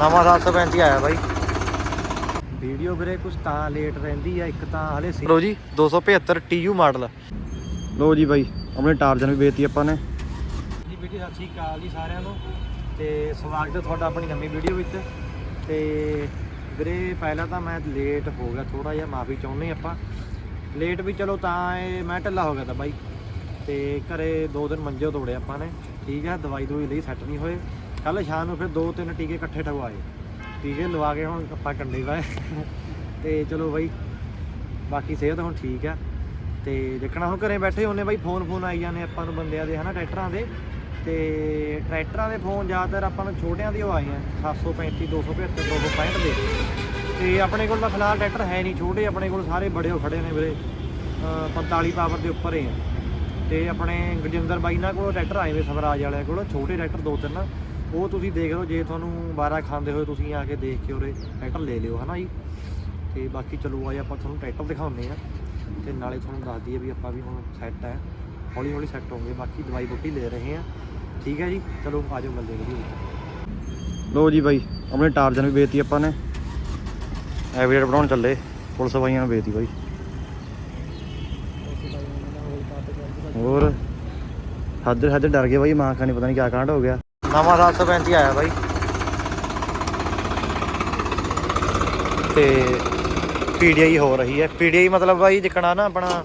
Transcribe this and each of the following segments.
ਨਵਾਂ 735 ਆਇਆ ਬਾਈ। ਵੀਡੀਓ ਵੀਰੇ ਕੁਝ ਤਾਂ ਲੇਟ ਰਹਿੰਦੀ ਆ ਇੱਕ ਤਾਂ ਹਲੇ ਸੀ। ਲੋ ਜੀ 275 TU ਮਾਡਲ ਲੋ ਜੀ ਬਾਈ ਆਪਣੇ ਟਾਰਜਨ ਵੀ ਵੇਚਤੀ ਆਪਾਂ ਨੇ। ਜੀ ਬੇਟੀ ਸਤਿ ਸ਼੍ਰੀ ਅਕਾਲ ਜੀ ਸਾਰਿਆਂ ਨੂੰ। ਤੇ ਸਵਾਗਤ ਹੈ ਤੁਹਾਡਾ ਆਪਣੀ ਨਵੀਂ ਵੀਡੀਓ ਵਿੱਚ। ਤੇ ਵੀਰੇ ਪਹਿਲਾਂ ਤਾਂ ਮੈਂ ਲੇਟ ਹੋ ਗਿਆ ਥੋੜਾ ਜਿਹਾ ਮਾਫੀ ਚਾਹੁੰਦੇ ਆਪਾਂ। ਲੇਟ ਵੀ ਚਲੋ ਤਾਂ ਇਹ ਮੈਂ ਢਿੱਲਾ ਹੋ ਗਿਆ ਤਾਂ ਬਾਈ। ਤੇ ਘਰੇ ਦੋ ਦਿਨ ਮੰਜੇ ਤੋੜੇ ਆਪਾਂ ਨੇ। ਠੀਕ ਹੈ ਦਵਾਈ ਦਵਾਈ ਲਈ ਸੈੱਟ ਨਹੀਂ ਹੋਏ। ਕੱਲ ਸ਼ਾਮ ਨੂੰ ਫਿਰ ਦੋ ਤਿੰਨ ਟੀਕੇ ਇਕੱਠੇ ਠਗਵਾਏ ਟੀਕੇ ਲਵਾ ਕੇ ਹੁਣ ਆਪਾਂ ਕੰਡੇ ਵਾਏ ਤੇ ਚਲੋ ਬਾਈ, ਬਾਕੀ ਸਿਹਤ ਹੁਣ ਠੀਕ ਆ। ਤੇ ਦੇਖਣਾ ਹੁਣ ਘਰੇ ਬੈਠੇ ਹੁੰਨੇ ਬਾਈ ਫੋਨ ਫੋਨ ਆਈ ਜਾਂਦੇ ਆਪਾਂ ਨੂੰ ਬੰਦਿਆਂ ਦੇ, ਹਨਾ, ਟਰੈਕਟਰਾਂ ਦੇ। ਤੇ ਟਰੈਕਟਰਾਂ ਦੇ ਫੋਨ ਜ਼ਿਆਦਾਤਰ ਆਪਾਂ ਨੂੰ ਛੋਟਿਆਂ ਦੇ ਉਹ ਆਏ ਆ 735 275 265 ਦੇ ਤੇ ਆਪਣੇ ਕੋਲ ਤਾਂ ਫਿਲਹਾਲ ਟਰੈਕਟਰ ਹੈ ਨਹੀਂ, ਛੋਟੇ ਆਪਣੇ ਕੋਲ ਸਾਰੇ ਬੜੇ ਹੋ ਖੜੇ ਨੇ ਵੀਰੇ। ਅਹ 45 ਪਾਵਰ ਦੇ ਉੱਪਰ ਹੀ ਆ। ਤੇ ਆਪਣੇ ਗਜਿੰਦਰ ਬਾਈ ਨਾਲ ਕੋਲ ਟਰੈਕਟਰ ਆਏ ਵੇ ਸਵਰਾਜ ਵਾਲਿਆਂ ਕੋਲ, ਛੋਟੇ ਟਰੈਕਟਰ ਦੋ ਤਿੰਨ। ਉਹ ਤੁਸੀਂ ਦੇਖ ਲਓ, ਜੇ ਤੁਹਾਨੂੰ 12 ਖਾਂਦੇ ਹੋਏ ਤੁਸੀਂ ਆ ਕੇ ਦੇਖ ਕੇ ਉਰੇ ਟਰੈਕਟਰ ਲੈ ਲਿਓ, ਹਨਾ ਜੀ? ਤੇ ਬਾਕੀ ਚਲੋ ਆਏ ਆਪਾਂ ਤੁਹਾਨੂੰ ਟਰੈਕਟਰ ਦਿਖਾਉਂਦੇ ਆ ਤੇ ਨਾਲੇ ਤੁਹਾਨੂੰ ਦੱਸ ਦਈਏ ਵੀ ਆਪਾਂ ਵੀ ਹੁਣ ਸੈੱਟ ਹੈ। ਹੌਲੀ ਹੌਲੀ ਸੈੱਟ ਹੋਵਾਂਗੇ ਬਾਕੀ ਦਵਾਈ ਬੂਟੀ ਲੈ ਰਹੇ ਆ ਠੀਕ ਹੈ ਜੀ? ਚਲੋ ਆ ਜਾਓ ਮਿਲਦੇ ਵੀਡੀਓ ਵਿੱਚ। ਲੋ ਜੀ ਬਾਈ, ਆਪਣੇ ਟਾਰਜਨ ਵੀ ਵੇਚਤੀ ਆਪਾਂ ਨੇ। ਐਵੀਡੇਟ ਬਣਾਉਣ ਚੱਲੇ, ਪੁਲਿਸ ਬਾਈਆਂ ਨੂੰ ਵੇਚਤੀ ਬਾਈ। ਹੋਰ? ਹੱਦ ਹੱਦ ਡਰ ਗਏ ਬਾਈ, ਮਾਂ ਖਾਣੀ, ਪਤਾ ਨਹੀਂ ਕਿਆ ਕਾਂਡ ਹੋ ਗਿਆ। ਨਵਾਂ 735 ਆਇਆ ਬਾਈ। ਤੇ ਪੀਡੀਆਈ ਹੋ ਰਹੀ ਹੈ। ਪੀਡੀਆਈ ਮਤਲਬ ਬਾਈ ਜਿਕਣਾ ਨਾ ਆਪਣਾ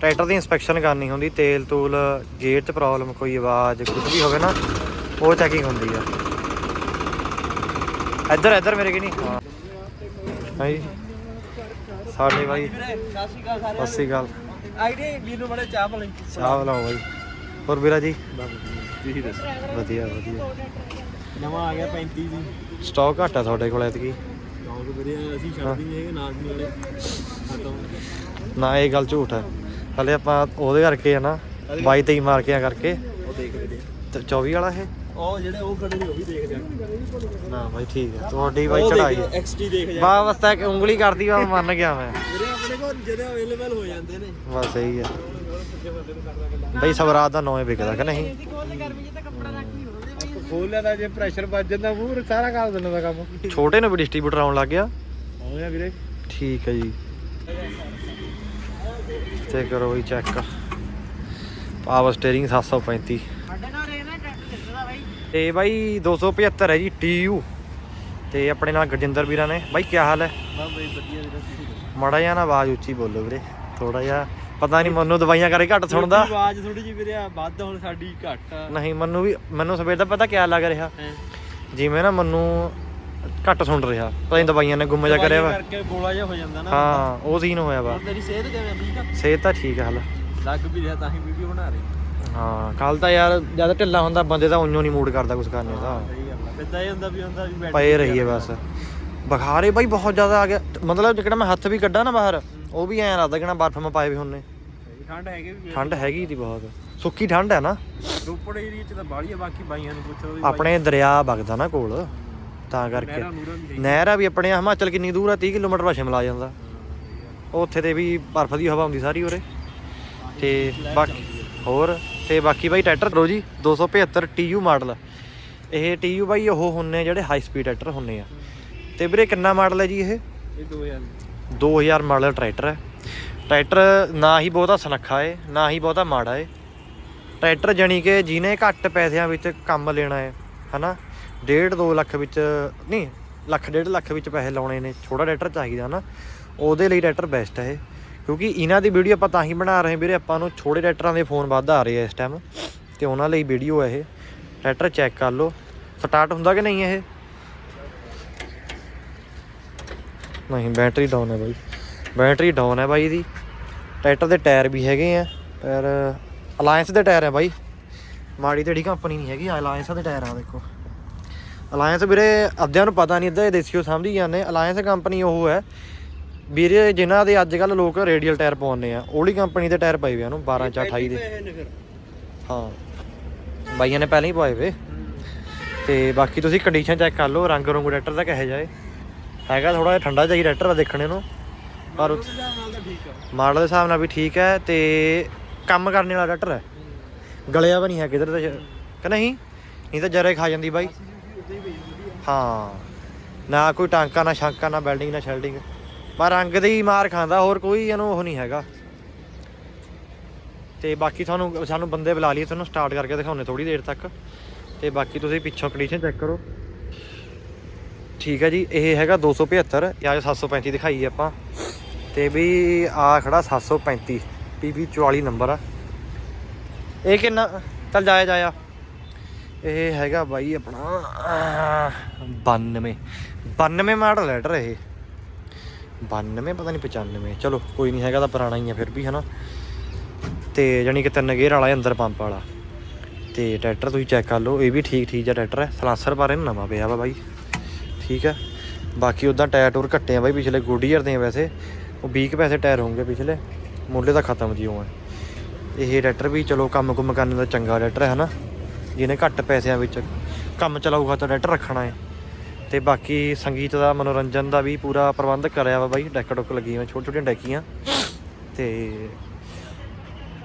ਟਰੈਕਟਰ ਦੀ ਇਨਸਪੈਕਸ਼ਨ ਕਰਨੀ ਹੁੰਦੀ ਤੇਲ ਤੂਲ ਗੇਅਰ 'ਚ ਪ੍ਰੋਬਲਮ ਕੋਈ ਆਵਾਜ਼ ਕੁਝ ਵੀ ਹੋਵੇ ਨਾ ਉਹ ਚੈਕਿੰਗ ਹੁੰਦੀ ਆ। ਇੱਧਰ ਇੱਧਰ ਮੇਰੇ ਕਿ ਨਹੀਂ ਹਾਂ। ਭਾਈ ਸਾਡੇ ਬਾਈ ਸਤਿ ਸ਼੍ਰੀ ਅਕਾਲ। ਆਈਡੀ ਵੀਰ ਨੂੰ ਬੜੇ ਚਾਹ ਭਲੇ ਚਾਹ ਬਲਾਓ ਬਾਈ। ਹੋਰ ਵੀਰਾ ਜੀ? ਤੁਸੀਂ ਦੱਸੋ। ਵਧੀਆ ਵਧੀਆ। ਨਵਾਂ ਆ ਗਿਆ 35 ਜੀ ਸਟਾਕ ਘੱਟ ਆ ਤੁਹਾਡੇ ਕੋਲ ਐਤਕੀ। ਚੌਂਕ ਵਧੀਆ ਅਸੀਂ ਛੱਡਦੇ ਨਹੀਂ ਹੈਗੇ ਨਾਗਮੀ ਵਾਲੇ ਖਤਮ। ਨਾ ਇਹ ਗੱਲ ਝੂਠ ਹੈ ਹਲੇ ਆਪਾਂ ਉਹਦੇ ਕਰਕੇ ਆ ਨਾ 22 23 ਮਾਰ ਕੇ ਆ ਕਰਕੇ। ਉਹ ਦੇਖ ਲੈਦੇ ਤੇ 24 ਵਾਲਾ ਇਹ? ਉਹ ਜਿਹੜੇ ਉਹ ਖੜੇ ਨੇ ਉਹ ਵੀ ਦੇਖ ਜਾ ਨਾ ਬਾਈ ਠੀਕ ਹੈ ਤੁਹਾਡੀ ਬਾਈ ਚੜਾਈ ਹੈ XT ਦੇਖ ਜਾ ਬਾ ਬਸ ਤਾਂ ਇੱਕ ਉਂਗਲੀ ਕਰਦੀ ਵਾ ਮੰਨ ਗਿਆ ਮੈਂ। ਜਿਹੜੇ ਆਪਣੇ ਕੋਲ ਜਿਹੜੇ ਅਵੇਲੇਬਲ ਹੋ ਜਾਂਦੇ ਨੇ। ਬਸ ਸਹੀ ਹੈ ਬਈ ਸਵਰਾਜ ਦਾ ਨੌਵੇਂ ਵਿਕਦਾ ਕਿ ਨਹੀਂ? ਖੋਲ ਲੈਦਾ ਜੇ ਪ੍ਰੈਸ਼ਰ ਵੱਜ ਜਾਂਦਾ ਪੂਰ ਸਾਰਾ ਕਰ ਦਿੰਦਾ ਦਾ ਕੰਮ। ਛੋਟੇ ਨੂੰ ਵੀ ਡਿਸਟ੍ਰੀਬਿਊਟਰ ਆਉਣ ਲੱਗ ਗਿਆ? ਵੀਰੇ। ਠੀਕ ਹੈ ਜੀ। ਤੇ ਕਰੋ ਬਈ ਚੈੱਕ ਪਾਵਰ ਸਟੀਅਰਿੰਗ 735 ਤੇ ਬਾਈ 275 ਹੈ ਜੀ TU ਤੇ ਆਪਣੇ ਨਾਲ ਗਰਜਿੰਦਰ ਵੀਰਾਂ ਨੇ। ਬਾਈ ਕੀ ਹਾਲ ਹੈ? ਬਈ ਵਧੀਆ ਵੀਰੇ ਮਾੜਾ ਜਿਹਾ ਨਾ ਆਵਾਜ਼ ਉੱਚੀ ਬੋਲੋ ਵੀਰੇ। ਥੋੜਾ ਜਿਹਾ ਪਤਾ ਨਹੀਂ ਮੈਨੂੰ ਦਵਾਈਆਂ ਕਰੇ ਘੱਟ ਸੁਣਦਾ। ਆਵਾਜ਼ ਥੋੜੀ ਜਿਹੀ ਵੀਰੇ ਵੱਧ ਹੁਣ ਸਾਡੀ ਘੱਟ। ਆ ਨਹੀਂ ਮੈਨੂੰ ਵੀ ਮੈਨੂੰ ਸਵੇਰ ਦਾ ਪਤਾ ਕਿਆ ਲੱਗ ਰਿਹਾ? ਹੈਂ। ਜਿਵੇਂ ਨਾ ਮੈਨੂੰ ਘੱਟ ਸੁਣ ਰਿਹਾ ਪਤਾ ਨਹੀਂ ਦਵਾਈਆਂ ਨੇ ਗੁੰਮ ਜਾ ਕਰਿਆ ਵਾ। ਦਵਾਈ ਕਰਕੇ ਬੋਲਾ ਜਿਹਾ ਹੋ ਜਾਂਦਾ ਨਾ। ਹਾਂ ਉਹ ਸੀਨ ਹੋਇਆ ਵਾ। ਹੁਣ ਤੇਰੀ ਸਿਹਤ ਕਿਵੇਂ ਆ? ਠੀਕ ਆ? ਸਿਹਤ ਤਾਂ ਠੀਕ ਹੈ ਹਲ। ਲੱਗ ਵੀ ਰਿਹਾ ਤਾਂ ਹੀ ਵੀਡੀਓ ਬਣਾ ਰਹੇ। ਹਾਂ ਕੱਲ ਤਾਂ ਯਾਰ ਜਦ ਢਿੱਲਾ ਹੁੰਦਾ ਬੰਦੇ ਦਾ ਉਈਓ ਨਹੀਂ ਮੂਡ ਕਰਦਾ ਕੁਝ ਕਰਨੇ ਦਾ ਸਹੀ ਗੱਲ ਆ। ਕਿੱਦਾਂ ਇਹ ਹੁੰਦਾ ਵੀ ਹੁੰਦਾ ਵੀ ਬੈਠ ਪਏ ਰਹੀਏ ਬਸ। ਬੁਖਾਰੇ ਬਾਈ ਬਹੁਤ ਜ਼ਿਆਦਾ ਆ ਗਿਆ। ਮਤਲਬ ਜਿਹੜਾ ਮੈਂ ਹੱਥ ਵੀ ਕੱਢਾ ਨਾ ਬਾਹਰ ਉਹ ਵੀ ਐਂ ਲੱਗਦਾ ਕਿ ਨਾ ਬਰਫ਼ ਮੈਂ ਪਾਏ ਵੀ ਹੁੰਨੇ। ਠੰਡ ਹੈਗੇ ਵੀ ਠੰਡ ਹੈਗੀ ਦੀ ਬਹੁਤ। ਸੁੱਕੀ ਠੰਡ ਹੈ ਨਾ। ਰੋਪੜ ਏਰੀਆ ਚ ਤਾਂ ਬਾਹਲੀ ਆ ਬਾਕੀ ਬਾਈਆਂ ਨੂੰ ਪੁੱਛੋ ਵੀ ਆਪਣੇ ਦਰਿਆ ਵਗਦਾ ਨਾ ਕੋਲ ਤਾਂ ਕਰਕੇ। ਨਹਿਰਾਂ ਆ ਵੀ ਆਪਣੇ ਹਿਮਾਚਲ ਕਿੰਨੀ ਦੂਰ ਆ 30 ਕਿਲੋਮੀਟਰ ਵਾ ਸ਼ਿਮਲਾ ਜਾਂਦਾ। ਉੱਥੇ ਤੇ ਵੀ ਬਰਫ਼ ਦੀ ਹਵਾ ਹੁੰਦੀ ਸਾਰੀ ਉਰੇ। ਤੇ ਬਾਕੀ ਹੋਰ ਤੇ ਬਾਕੀ ਬਾਈ ਟਰੈਕਟਰ ਕਰੋ ਜੀ 275 TU ਮਾਡਲ ਇਹ TU ਬਾਈ ਉਹ ਹੁੰਨੇ ਜਿਹੜੇ ਹਾਈ ਸਪੀਡ ਟਰੈਕਟਰ ਹੁੰਨੇ ਆ। ਤੇ ਵੀਰੇ ਕਿੰਨਾ ਮਾਡਲ ਹੈ ਜੀ ਇਹ? ਇਹ 2000 2000 ਮਾਡਲ ਟਰੈਕਟਰ ਹੈ। ਟਰੈਕਟਰ ਨਾ ਹੀ ਬਹੁਤਾ ਸਨੱਖਾ ਹੈ ਨਾ ਹੀ ਬਹੁਤਾ ਮਾੜਾ ਏ। ਟਰੈਕਟਰ ਜਣੀ ਕਿ ਜਿਹਨੇ ਘੱਟ ਪੈਸਿਆਂ ਵਿੱਚ ਕੰਮ ਲੈਣਾ ਹੈ ਹਨਾ? 1.5 2 ਲੱਖ ਵਿੱਚ, ਨਹੀਂ, ਲੱਖ 1.5 ਲੱਖ ਵਿੱਚ ਪੈਸੇ ਲਾਉਣੇ ਨੇ, ਛੋਟਾ ਟਰੈਕਟਰ ਚਾਹੀਦਾ ਨਾ। ਉਹਦੇ ਲਈ ਟਰੈਕਟਰ ਬੈਸਟ ਹੈ ਕਿਉਂਕਿ ਇਹਨਾਂ ਦੀ ਵੀਡੀਓ ਆਪਾਂ ਤਾਂ ਹੀ ਬਣਾ ਰਹੇ ਵੀਰੇ, ਆਪਾਂ ਨੂੰ ਛੋਟੇ ਟਰੈਕਟਰਾਂ ਦੇ ਫੋਨ ਵੱਧ ਆ ਰਹੇ ਆ ਇਸ ਟਾਈਮ ਤੇ ਉਹਨਾਂ ਲਈ ਵੀਡੀਓ ਹੈ ਇਹ। ਟਰੈਕਟਰ ਚੈੱਕ ਕਰ ਲਓ। ਸਟਾਰਟ ਹੁੰਦਾ ਕਿ ਨਹੀਂ ਇਹ? ਨਹੀਂ ਬੈਟਰੀ ਡਾਊਨ ਹੈ ਬਾਈ। ਬੈਟਰੀ ਡਾਊਨ ਹੈ ਬਾਈ ਦੀ ਟਰੈਕਟਰ ਦੇ ਟਾਇਰ ਵੀ ਹੈਗੇ ਆ, ਪਰ ਅਲਾਈਅੰਸ ਦੇ ਟਾਇਰ ਹੈ ਬਾਈ। ਮਾੜੀ ਤੇੜੀ ਕੰਪਨੀ ਨਹੀਂ ਹੈਗੀ ਅਲਾਈਅੰਸ ਦੇ ਟਾਇਰ ਆ, ਦੇਖੋ। ਅਲਾਈਅੰਸ ਵੀਰੇ, ਅੱਧਿਆਂ ਨੂੰ ਪਤਾ ਨਹੀਂ ਅੱਧਾ ਇਹ ਦੇਸੀਓ ਸਮਝੀ ਜਾਂਦੇ ਅਲਾਈਅੰਸ ਕੰਪਨੀ ਉਹ ਹੈ। ਵੀਰੇ, ਜਿਨ੍ਹਾਂ ਦੇ ਅੱਜ ਕੱਲ ਲੋਕ ਰੇਡੀਅਲ ਟਾਇਰ ਪਾਉਂਦੇ ਆ, ਉਹਲੀ ਕੰਪਨੀ ਦੇ ਟਾਇਰ ਪਏ ਵੇ ਉਹਨੂੰ 12 ਚ 28 ਦੇ। ਹਾਂ। ਬਾਈਆਂ ਨੇ ਪਹਿਲਾਂ ਹੀ ਪਾਏ ਵੇ। ਤੇ ਬਾਕੀ ਤੁਸੀਂ ਕੰਡੀਸ਼ਨ ਚੈੱਕ ਕਰ ਲਓ ਰੰਗ ਰੰਗ ਟਰੈਕਟਰ ਦਾ ਕਿਹੋ ਜਿਹਾ ਹੈ ਹੈਗਾ ਥੋੜਾ ਜਿਹਾ ਠੰਡਾ ਜਿਹਾ ਹੀ ਟਰੈਕਟਰ ਆ ਦੇਖਣੇ ਨੂੰ। ਪਰ ਉਹ- ਮਾਡਲ ਦੇ ਹਿਸਾਬ ਨਾਲ ਵੀ ਠੀਕ ਹੈ ਤੇ ਕੰਮ ਕਰਨੇ ਵਾਲਾ ਟਰੈਕਟਰ ਹੈ। ਗਲਿਆ ਵੀ ਨਹੀਂ ਹੈ ਕਿਧਰ ਦਾ ਕਿ ਨਹੀਂ? ਨਹੀਂ ਤਾਂ ਜਰੇ ਖਾ ਜਾਂਦੀ ਬਾਈ। ਹਾਂ। ਨਾ ਕੋਈ ਟਾਂਕਾ, ਨਾ ਸ਼ਾਂਕਾ ਨਾ ਬਿਲਡਿੰਗ ਨਾ ਸ਼ੈਲਡਿੰਗ ਪਰ ਰੰਗ ਦੇ ਹੀ ਮਾਰ ਖਾਂਦਾ, ਹੋਰ ਕੋਈ ਇਹਨੂੰ ਉਹ ਨਹੀਂ ਹੈਗਾ। ਤੇ ਬਾਕੀ ਤੁਹਾਨੂੰ, ਸਾਨੂੰ ਬੰਦੇ ਬੁਲਾ ਲਈਏ, ਤੁਹਾਨੂੰ ਸਟਾਰਟ ਕਰਕੇ ਦਿਖਾਉਣੇ ਥੋੜੀ ਦੇਰ ਤੱਕ। ਤੇ ਬਾਕੀ ਤੁਸੀਂ ਪਿੱਛੋਂ ਕੰਡੀਸ਼ਨ ਚੈੱਕ ਕਰੋ। ਠੀਕ ਹੈ ਜੀ ਇਹ ਹੈਗਾ 275 ਜਾਂ 735 ਦਿਖਾਈ ਆਪਾਂ। ਤੇ ਵੀ ਆ ਖੜਾ 735 PB 44 ਨੰਬਰ ਆ। ਇਹ ਕਿੰਨਾ ਚੱਲ ਜਾਇਆ ਜਾਇਆ। ਇਹ ਹੈਗਾ ਬਾਈ ਆਪਣਾ ਅਹ, 92 92 ਮਾਡਲ ਹੈ ਡਰ ਇਹ। 92 ਪਤਾ ਨਹੀਂ 95 ਚਲੋ ਕੋਈ ਨਹੀਂ ਹੈਗਾ ਤਾਂ ਪੁਰਾਣਾ ਹੀ ਆ ਫਿਰ ਵੀ ਹਨਾ। ਤੇ ਜਾਨੀ ਕਿ ਤਿੰਨ ਗੇਅਰ ਵਾਲਾ ਅੰਦਰ ਪੰਪ ਵਾਲਾ। ਤੇ ਟਰੈਕਟਰ ਤੁਸੀਂ ਚੈੱਕ ਕਰ ਲਓ ਇਹ ਵੀ ਠੀਕ ਠੀਕ ਜਿਹਾ ਟਰੈਕਟਰ ਹੈ ਸਲਾਂਸਰ ਬਾਰੇ ਇਹਨੂੰ ਨਵਾਂ ਪਿਆ ਵਾ ਬਾਈ। ਠੀਕ ਹੈ ਬਾਕੀ ਉਦਾਂ ਟਾਇਰ ਟੂਰ ਘੱਟੇ ਆ ਬਾਈ, ਪਿਛਲੇ ਗੁੱਡੀਅਰ ਦੇ ਆ ਵੈਸੇ। ਉਹ 20 ਕੁ ਪੈਸੇ ਟਾਇਰ ਹੋਣਗੇ ਪਿਛਲੇ। ਮੁੱਲੇ ਤਾਂ ਖਤਮ ਜੀ ਹੋਏ ਇਹ ਟਰੈਕਟਰ ਵੀ ਚਲੋ ਕੰਮ ਕੁਮ ਕਰਨ ਦਾ ਚੰਗਾ ਟਰੈਕਟਰ ਹੈ ਹਨਾ। ਜਿਹਨੇ ਘੱਟ ਪੈਸਿਆਂ ਵਿੱਚ ਕੰਮ ਚਲਾਊਗਾ ਤਾਂ ਟਰੈਕਟਰ ਰੱਖਣਾ ਹੈ। ਤੇ ਬਾਕੀ ਸੰਗੀਤ ਦਾ, ਮਨੋਰੰਜਨ ਦਾ ਵੀ ਪੂਰਾ ਪ੍ਰਬੰਧ ਕਰਿਆ ਵਾ ਬਾਈ। ਡੈਕ ਡੁੱਕ ਲੱਗੀ ਹੋਈਆਂ ਛੋਟੀਆਂ ਛੋਟੀਆਂ ਡੈਕੀਆਂ। ਤੇ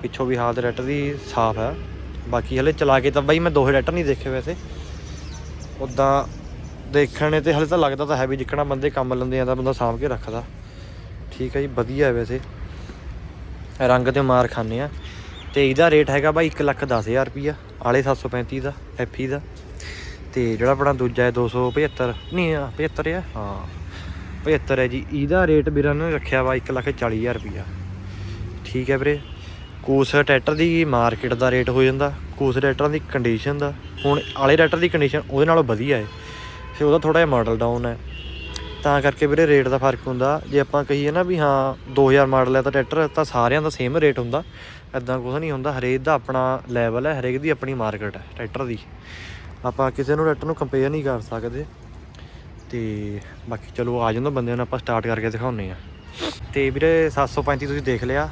ਪਿੱਛੋਂ ਵੀ ਹਾਲਤ ਟਰੈਕਟਰ ਦੀ ਸਾਫ਼ ਹੈ ਬਾਕੀ ਹਲੇ ਚਲਾ ਕੇ ਤਾਂ ਬਾਈ ਮੈਂ ਦੋਹੇ ਟਰੈਕਟਰ ਨਹੀਂ ਦੇਖੇ ਵੈਸੇ। ਉਦਾਂ ਦੇਖਣ ਨੇ ਤੇ ਹਲੇ ਤਾਂ ਲੱਗਦਾ ਤਾਂ ਹੈ ਵੀ ਜਿੱਕਣਾ ਬੰਦੇ ਕੰਮ ਲੈਂਦੇ ਆ ਤਾਂ ਬੰਦਾ ਸਾਂਭ ਕੇ ਰੱਖਦਾ। ਠੀਕ ਹੈ ਜੀ ਵਧੀਆ ਵੈਸੇ। ਰੰਗ ਤੇ ਮਾਰ ਖਾਂਦੇ ਆ। ਤੇ ਇਹਦਾ ਰੇਟ ਹੈਗਾ ਬਾਈ 1 ਲੱਖ 10000 ਰੁਪਿਆ ਆਲੇ 735 ਦਾ ਐਫੀ ਦਾ। ਤੇ ਜਿਹੜਾ ਆਪਣਾ ਦੂਜਾ ਹੈ 275 ਨਹੀਂ ਆ, 75 ਹੈ ਹਾਂ 75 ਹੈ ਜੀ। ਇਹਦਾ ਰੇਟ ਵੀਰਾਂ ਨੇ ਰੱਖਿਆ ਵਾ 1 ਲੱਖ 40000 ਰੁਪਿਆ ਠੀਕ ਹੈ ਵੀਰੇ। ਕੋਸ ਟਰੈਕਟਰ ਦੀ ਮਾਰਕੀਟ ਦਾ ਰੇਟ ਹੋ ਜਾਂਦਾ ਕੋਸ ਟਰੈਕਟਰਾਂ ਦੀ ਕੰਡੀਸ਼ਨ ਦਾ। ਹੁਣ ਆਲੇ ਟਰੈਕਟਰ ਦੀ ਕੰਡੀਸ਼ਨ ਉਹਦੇ ਨਾਲੋਂ ਵਧੀਆ ਹੈ। ਫਿਰ ਉਹਦਾ ਥੋੜਾ ਜਿਹਾ ਮਾਡਲ ਡਾਊਨ ਹੈ। ਤਾਂ ਕਰਕੇ ਵੀਰੇ ਰੇਟ ਦਾ ਫ਼ਰਕ ਹੁੰਦਾ। ਜੇ ਆਪਾਂ ਕਹੀਏ ਨਾ ਵੀ ਹਾਂ 2000 ਮਾਡਲ ਹੈ ਤਾਂ ਟਰੈਕਟਰ ਤਾਂ ਸਾਰਿਆਂ ਦਾ ਸੇਮ ਰੇਟ ਹੁੰਦਾ। ਐਦਾਂ ਕੁਝ ਨਹੀਂ ਹੁੰਦਾ। ਹਰੇਕ ਦਾ ਆਪਣਾ ਲੈਵਲ ਹੈ, ਹਰੇਕ ਦੀ ਆਪਣੀ ਮਾਰਕੀਟ ਹੈ ਟਰੈਕਟਰ ਦੀ। ਆਪਾਂ ਕਿਸੇ ਨੂੰ ਟਰੈਕਟਰ ਨੂੰ ਕੰਪੇਅਰ ਨਹੀਂ ਕਰ ਸਕਦੇ। ਤੇ ਬਾਕੀ ਚਲੋ ਆ ਜਾਂਦਾ ਬੰਦਿਆਂ ਨੂੰ, ਆਪਾਂ ਸਟਾਰਟ ਕਰਕੇ ਦਿਖਾਉਨੇ ਆ ਤੇ ਵੀਰੇ 735 ਤੁਸੀਂ ਦੇਖ ਲਿਆ।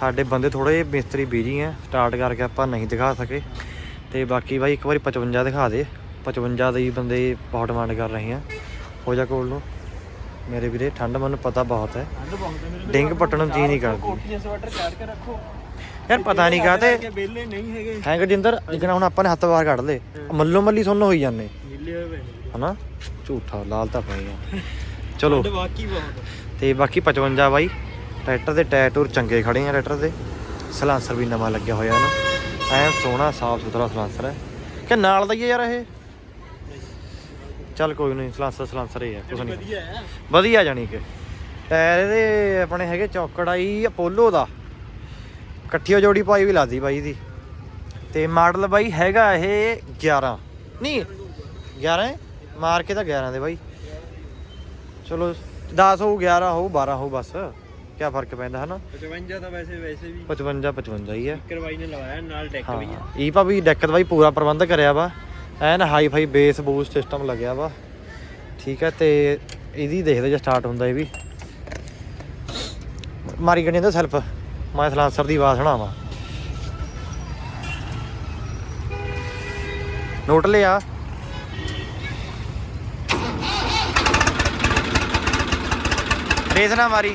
ਸਾਡੇ ਬੰਦੇ ਥੋੜੇ ਮਿਸਤਰੀ ਬਿਜ਼ੀ ਆ ਸਟਾਰਟ ਕਰਕੇ ਆਪਾਂ ਨਹੀਂ ਦਿਖਾ ਸਕੇ। ਤੇ ਬਾਕੀ ਬਾਈ ਇੱਕ ਵਾਰੀ 55 ਦਿਖਾ ਦੇ। 55 ਦੇ ਹੀ ਬੰਦੇ ਬਹੁਤ ਡਿਮਾਂਡ ਕਰ ਰਹੇ ਆ। ਹੋ ਜਾ ਕੋਲ ਨੂੰ। ਮੇਰੇ ਵੀਰੇ ਠੰਡ ਮੈਨੂੰ ਪਤਾ ਬਹੁਤ ਹੈ। ਠੰਡ ਬਹੁਤ ਹੈ ਮੇਰੇ ਡਿੰਗ ਪੱਟਣ ਨੂੰ ਜੀ ਨਹੀਂ ਕਰਦੀ। ਕੋਟੀਆਂ ਸਵੈਟਰ ਕਾੜ ਕੇ ਰੱਖੋ। ਯਾਰ ਪਤਾ ਨਹੀਂ ਕਾਤੇ ਵਿਹਲੇ ਨਹੀਂ ਹੈਗੇ। ਹੈ ਜਿਕਣਾ ਹੁਣ ਆਪਾਂ ਨੇ ਹੱਥ ਬਾਹਰ ਕੱਢ ਲਏ ਮੱਲੋ ਮੱਲੀ ਸੁਣਨ ਹੋਈ ਜਾਂਦੇ। ਮਿਲੇ ਹੋਏ ਨੇ ਹਨਾ? ਝੂਠਾ ਲਾਲ ਤਾਂ ਪਏ ਆ। ਚਲੋ। ਬਹੁਤ। ਤੇ ਬਾਕੀ 55 ਬਾਈ ਟਰੈਕਟਰ ਦੇ ਟਾਇਰ ਟੂਰ ਚੰਗੇ ਖੜੇ ਆ ਟਰੈਕਟਰ ਦੇ। ਸਲਾਂਸਰ ਵੀ ਨਵਾਂ ਲੱਗਿਆ ਹੋਇਆ ਨਾ। ਐਨ ਸੋਹਣਾ ਸਾਫ਼ ਸੁਥਰਾ ਸਲਾਂਸਰ ਹੈ। ਕਿ ਨਾਲ ਦਾ ਹੈ ਯਾਰ ਇਹ? ਚੱਲ ਕੋਈ ਨਹੀਂ ਸਲਾਂਸਰ ਸਲਾਂਸਰ ਹੀ ਹੈ ਕੁਛ ਨਹੀਂ। ਵਧੀਆ ਹੈ। ਵਧੀਆ ਜਾਣੀ ਕਿ। ਟਾਇਰ ਇਹਦੇ ਆਪਣੇ ਹੈਗੇ ਚੌਕੜਾਈ ਅਪੋਲੋ ਦਾ। ਇਕੱਠੀ ਜੋੜੀ ਪਾਈ ਵੀ ਲਾਦੀ ਬਾਈ ਦੀ। ਤੇ ਮਾਡਲ ਬਾਈ ਹੈਗਾ ਇਹ 11 ਨਹੀਂ 11 ਹੈ? ਮਾਰ ਕੇ ਤਾਂ 11 ਦੇ ਬਾਈ। ਚਲੋ 10 ਹੋਊ 11 ਹੋਊ 12 ਹੋਊ ਬਸ। ਕੀ ਫ਼ਰਕ ਪੈਂਦਾ ਹਨਾ? 55 ਤਾਂ ਵੈਸੇ ਵੈਸੇ ਵੀ। 55 55 ਹੀ ਹੈ। ਕਰਵਾਈ ਨੇ ਲਵਾਇਆ ਨਾਲ ਡੈਕ ਵੀ ਹੈ ਇਹ ਪਾ ਵੀ ਡੈਕ ਦਾ ਬਾਈ ਪੂਰਾ ਪ੍ਰਬੰਧ ਕਰਿਆ ਵਾ। ਐਨ hi fi base boost system ਲੱਗਿਆ ਵਾ। ਠੀਕ ਹੈ ਤੇ ਇਹਦੀ ਦੇਖਦੇ ਜੇ ਸਟਾਰਟ ਹੁੰਦਾ ਇਹ ਵੀ। ਮਾਰੀ ਗਣੀ ਦਾ ਸੈਲਫ ਮੈਂ ਸਲਾਂਸਰ ਦੀ ਆਵਾਜ਼ ਸੁਣਾਵਾਂ। ਨੋਟ ਲਿਆ। ਰੇਸ ਨਾ ਮਾਰੀ,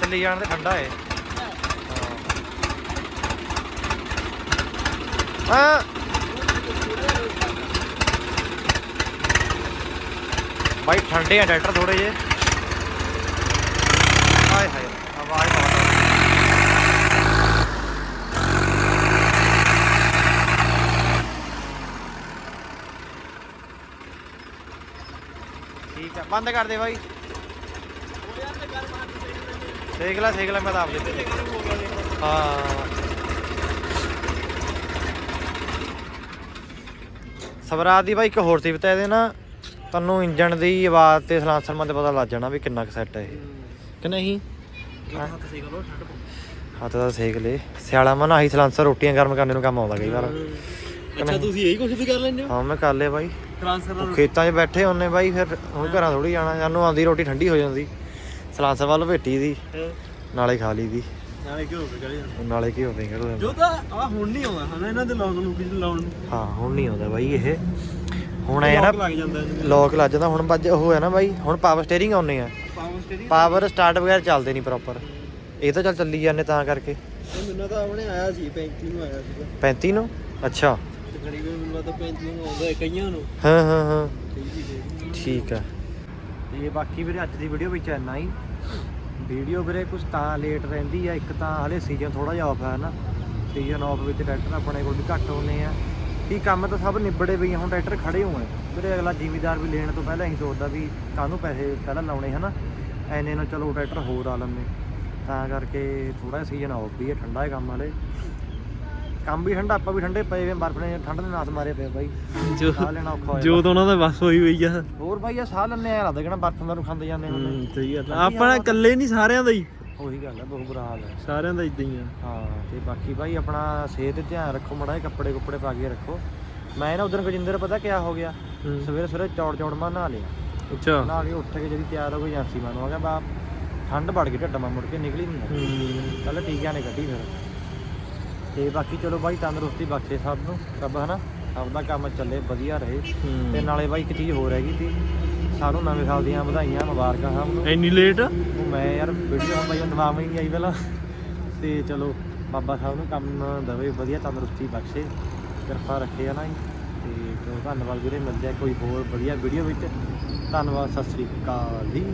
ਚੱਲੀ ਜਾਣ ਤੇ ਠੰਡਾ ਏ। ਹਾਂ। ਬਾਈ, ਠੰਡੇ ਆ ਟਰੈਕਟਰ ਥੋੜੇ ਜੇ ਹਾਏ ਹਾਏ, ਆਵਾਜ਼ ਬਹੁਤ ਆ ਰਹੀ ਠੀਕ ਆ, ਬੰਦ ਕਰ ਦੇ ਬਾਈ। ਸੇਕ ਲੈ ਸੇਕ ਲੈ, ਮੈਂ ਤਾਂ ਆਪ ਦੇ ਹਾਂ। ਸਵਰਾਜ ਦੀ ਬਾਈ ਇੱਕ ਹੋਰ ਸੀ ਹੈ ਇਹਦੇ ਨਾ ਤੁਹਾਨੂੰ ਇੰਜਨ ਦੀ ਆਵਾਜ਼ ਤੇ ਸਲਾਂਸਰ ਮਨ ਤੇ ਪਤਾ ਲੱਗ ਜਾਣਾ ਵੀ ਕਿੰਨਾ ਕੁ ਸੈੱਟ ਹੈ ਇਹ। ਕਿ ਨਹੀਂ? ਹੱਥ ਠੰਡ ਦਾ ਸੇਕ ਲੈ ਸਿਆਲਾ ਮਨ ਆਹੀ ਸਲਾਂਸਰ ਰੋਟੀਆਂ ਗਰਮ ਕਰਨ ਨੂੰ ਕੰਮ ਆਉਂਦਾ ਕਈ ਵਾਰ। ਅੱਛਾ ਤੁਸੀਂ ਇਹੀ ਕੁਝ ਵੀ ਕਰ ਲੈਂਦੇ ਹੋ? ਹਾਂ ਮੈਂ ਕਰ ਲਿਆ ਬਾਈ। ਟ੍ਰਾਂਸਫਰ ਖੇਤਾਂ 'ਚ ਬੈਠੇ ਹੁੰਨੇ ਬਾਈ ਫਿਰ ਹੁਣ ਘਰਾਂ ਥੋੜੀ ਜਾਣਾ। ਸਾਨੂੰ ਆਉਂਦੀ ਰੋਟੀ ਠੰਡੀ ਹੋ ਜਾਂਦੀ। ਸਲਾਂਸਰ ਵੱਲ ਭੇਟੀ ਦੀ। ਨਾਲੇ ਖਾ ਲਈ ਦੀ। ਨਾਲੇ ਕਿਉਂ ਹੋ ਗਏ ਨਾਲੇ ਕੀ ਹੋਵੇ ਕਿਹੜਾ ਜੋ ਤਾਂ ਆ ਹੁਣ ਨਹੀਂ ਆਉਂਦਾ ਹਨਾ ਇਹਨਾਂ ਦੇ ਲੌਕ ਨੂੰ ਲਾਉਣ ਨੂੰ। ਹਾਂ ਹੁਣ ਨਹੀਂ ਆਉਂਦਾ ਬਾਈ ਇਹ। ਹੁਣ ਇਹ ਨਾ ਲੱਗ ਜਾਂਦਾ ਲੋਕ ਲੱਜ ਜਾਂਦਾ। ਹੁਣ ਬੱਜ ਉਹ ਹੈ ਨਾ ਬਾਈ ਹੁਣ ਪਾਵਰ ਸਟੀਅਰਿੰਗ ਆਉਨੇ ਆ। ਪਾਵਰ ਸਟਾਰਟ ਵਗੈਰਾ ਚੱਲਦੇ ਨਹੀਂ ਪ੍ਰੋਪਰ ਇਹ ਤਾਂ ਚੱਲ ਚੱਲੀ ਜਾਂਦੇ ਤਾਂ ਕਰਕੇ। ਮੈਨੂੰ ਤਾਂ ਆਪਣੇ ਆਇਆ ਸੀ 35 ਨੂੰ ਆਇਆ ਸੀਗਾ। 35 ਨੂੰ? ਅੱਛਾ। ਤਕਰੀਬਨ ਮੈਨੂੰ ਲੱਗਦਾ 35 ਨੂੰ ਆਉਂਦਾ ਹੈ ਕਈਆਂ ਨੂੰ। ਹਾਂ ਹਾਂ ਹਾਂ। ਕਈ ਵੀ ਦੇ ਠੀਕ ਆ। ਤੇ ਬਾਕੀ ਵੀਰੇ ਅੱਜ ਦੀ ਵੀਡੀਓ ਵਿੱਚ ਇੰਨਾ ਹੀ। ਵੀਡੀਓ ਵੀਰੇ ਕੁਛ ਤਾਂ ਲੇਟ ਰਹਿੰਦੀ ਆ ਇੱਕ ਤਾਂ ਹਲੇ ਸੀਜ਼ਨ ਥੋੜਾ ਜਿਹਾ ਆਫ ਹੈ ਨਾ। ਸੀਜ਼ਨ ਆਫ ਵਿੱਚ ਟਰੈਕਟਰ ਆਪਣੇ ਕੋਲ ਵੀ ਘੱਟ ਹੋਣੇ ਆ। ਕੀ ਕੰਮ ਤਾਂ ਸਭ ਨਿਬੜੇ ਪਈ ਹੁਣ ਟਰੈਕਟਰ ਖੜੇ ਹੋਏ ਵੀਰੇ ਅਗਲਾ ਜ਼ਿਮੀਦਾਰ ਵੀ ਲੈਣ ਤੋਂ ਪਹਿਲਾਂ ਹੀ ਸੋਚਦਾ ਵੀ ਕਾਹਨੂੰ ਪੈਸੇ ਪਹਿਲਾਂ ਲਾਉਣੇ ਹਨਾ? ਐਨੇ ਨੂੰ ਚਲੋ ਟਰੈਕਟਰ ਹੋਰ ਆ ਲੰਮੇ ਤਾਂ ਕਰਕੇ ਥੋੜਾ ਸੀਜ਼ਨ ਆਫ ਵੀ ਹੈ ਠੰਡਾ ਹੈ ਕੰਮ ਹਲੇ ਕੰਮ ਵੀ ਠੰਡਾ ਆਪਾਂ ਵੀ ਠੰਡੇ ਪਏ ਵੇ ਬਰਫ ਨੇ ਠੰਡ ਨੇ ਨਾਸ ਮਾਰੇ ਪਏ ਬਾਈ। ਜੋ ਸਾਹ ਲੈਣਾ ਔਖਾ ਹੋਇਆ ਜੋ ਤਾਂ ਉਹਨਾਂ ਦਾ ਬਸ ਹੋਈ ਹੋਈ ਆ। ਹੋਰ ਬਾਈ ਆ ਸਾਹ ਲੈਣੇ ਆ ਲੱਗਦਾ ਕਿਹੜਾ ਬਰਫ ਮਾਰੂ ਖਾਂਦੇ ਜਾਂਦੇ ਹੁੰਦੇ ਸਹੀ ਗੱਲ ਆ। ਆਪਾਂ ਇਕੱਲੇ ਨਹੀਂ ਸਾਰਿਆਂ ਦਾ ਹੀ। ਉਹੀ ਗੱਲ ਹੈ ਬਹੁਤ ਬੁਰਾ ਹਾਲ ਹੈ ਸਾਰਿਆਂ ਦਾ ਇਦਾਂ ਹੀ ਆ। ਹਾਂ ਤੇ ਬਾਕੀ ਬਾਈ ਆਪਣਾ ਸਿਹਤ ਤੇ ਧਿਆਨ ਰੱਖੋ ਮੜਾ ਕੱਪੜੇ ਕੁੱਪੜੇ ਪਾ ਕੇ ਰੱਖੋ। ਮੈਂ ਨਾ ਉਧਰ ਗਜਿੰਦਰ ਪਤਾ ਕਿਆ ਹੋ ਗਿਆ। ਸਵੇਰੇ ਸਵੇਰੇ ਚੌੜ ਚੌੜ ਮਾ ਨਹਾ ਲਿਆ। ਅੱਛਾ। ਨਹਾ ਕੇ ਉੱਠ ਕੇ ਜਿਹੜੀ ਤਿਆਰ ਹੋ ਗਈ ਏਜੰਸੀ ਮਾਨੂੰ ਆ ਗਿਆ ਬਾ ਠੰਡ ਵੜ ਗਈ ਢੱਡ ਮਾ ਮੁੜ ਕੇ ਨਿਕਲੀ ਨਹੀਂ ਕੱਲ ਟੀਕਿਆਂ ਨੇ ਕੱਢੀ ਫਿਰ। ਤੇ ਬਾਕੀ ਚਲੋ ਬਾਈ ਤੰਦਰੁਸਤੀ ਬਖਸ਼ੇ ਸਭ ਨੂੰ। ਰੱਬ ਹਨਾ? ਸਭ ਦਾ ਕੰਮ ਚੱਲੇ ਵਧੀਆ ਰਹੇ। ਤੇ ਨਾਲੇ ਬਾਈ ਇੱਕ ਚੀਜ਼ ਹੋਰ ਹੈਗੀ ਸਾਨੂੰ ਨਵੇਂ ਸਾਲ ਦੀਆਂ ਵਧਾਈਆਂ ਮੁਬਾਰਕਾਂ ਸਭ ਨੂੰ। ਇੰਨੀ ਲੇਟ ਉਹ ਮੈਂ ਯਾਰ ਵੀਡੀਓ ਹੁਣ ਬਾਈ ਦਿਮਾਗ ਵਿੱਚ ਨਹੀਂ ਆਈ ਪਹਿਲਾਂ। ਤੇ ਚਲੋ ਬਾਬਾ ਸਾਹਿਬ ਨੂੰ ਕੰਮ ਦਵੇ ਵਧੀਆ ਤੰਦਰੁਸਤੀ ਬਖਸ਼ੇ ਕਿਰਪਾ ਰੱਖੇ ਹਨਾ ਜੀ। ਤੇ ਚਲੋ ਧੰਨਵਾਦ ਵੀਰੇ ਮਿਲਦੇ ਆ ਕੋਈ ਹੋਰ ਵਧੀਆ ਵੀਡੀਓ ਵਿੱਚ। ਧੰਨਵਾਦ ਸਤਿ ਸ੍ਰੀ ਅਕਾਲ ਜੀ।